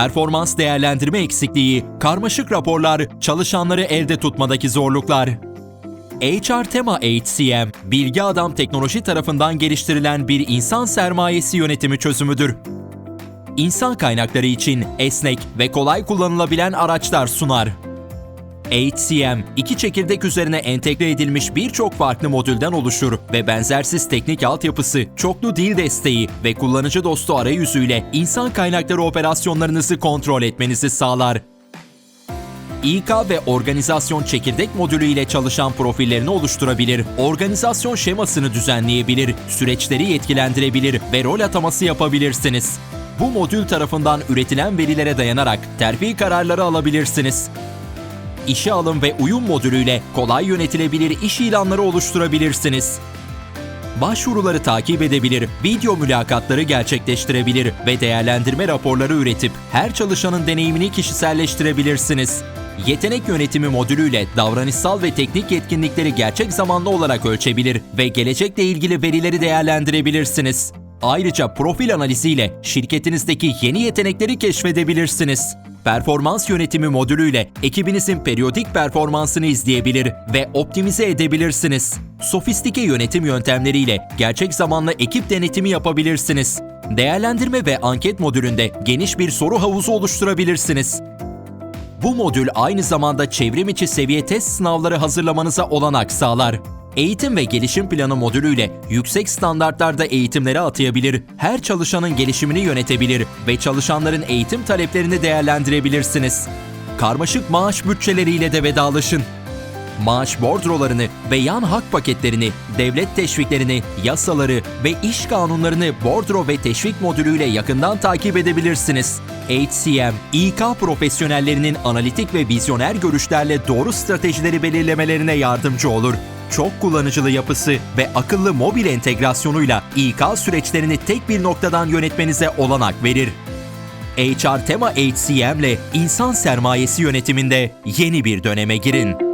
performans değerlendirme eksikliği, karmaşık raporlar, çalışanları elde tutmadaki zorluklar. HR Tema HCM, Bilgi Adam Teknoloji tarafından geliştirilen bir insan sermayesi yönetimi çözümüdür. İnsan kaynakları için esnek ve kolay kullanılabilen araçlar sunar. HCM, iki çekirdek üzerine entegre edilmiş birçok farklı modülden oluşur ve benzersiz teknik altyapısı, çoklu dil desteği ve kullanıcı dostu arayüzüyle insan kaynakları operasyonlarınızı kontrol etmenizi sağlar. İK ve organizasyon çekirdek modülü ile çalışan profillerini oluşturabilir, organizasyon şemasını düzenleyebilir, süreçleri yetkilendirebilir ve rol ataması yapabilirsiniz. Bu modül tarafından üretilen verilere dayanarak terfi kararları alabilirsiniz. İşe alım ve uyum modülüyle kolay yönetilebilir iş ilanları oluşturabilirsiniz. Başvuruları takip edebilir, video mülakatları gerçekleştirebilir ve değerlendirme raporları üretip her çalışanın deneyimini kişiselleştirebilirsiniz. Yetenek yönetimi modülüyle davranışsal ve teknik yetkinlikleri gerçek zamanlı olarak ölçebilir ve gelecekle ilgili verileri değerlendirebilirsiniz. Ayrıca profil analiziyle şirketinizdeki yeni yetenekleri keşfedebilirsiniz. Performans yönetimi modülüyle ekibinizin periyodik performansını izleyebilir ve optimize edebilirsiniz. Sofistike yönetim yöntemleriyle gerçek zamanlı ekip denetimi yapabilirsiniz. Değerlendirme ve anket modülünde geniş bir soru havuzu oluşturabilirsiniz. Bu modül aynı zamanda çevrim içi seviye test sınavları hazırlamanıza olanak sağlar. Eğitim ve gelişim planı modülüyle yüksek standartlarda eğitimlere atayabilir, her çalışanın gelişimini yönetebilir ve çalışanların eğitim taleplerini değerlendirebilirsiniz. Karmaşık maaş bütçeleriyle de vedalaşın. Maaş bordrolarını ve yan hak paketlerini, devlet teşviklerini, yasaları ve iş kanunlarını bordro ve teşvik modülüyle yakından takip edebilirsiniz. HCM, İK profesyonellerinin analitik ve vizyoner görüşlerle doğru stratejileri belirlemelerine yardımcı olur. Çok kullanıcılı yapısı ve akıllı mobil entegrasyonuyla İK süreçlerini tek bir noktadan yönetmenize olanak verir. HR Tema HCM ile insan sermayesi yönetiminde yeni bir döneme girin.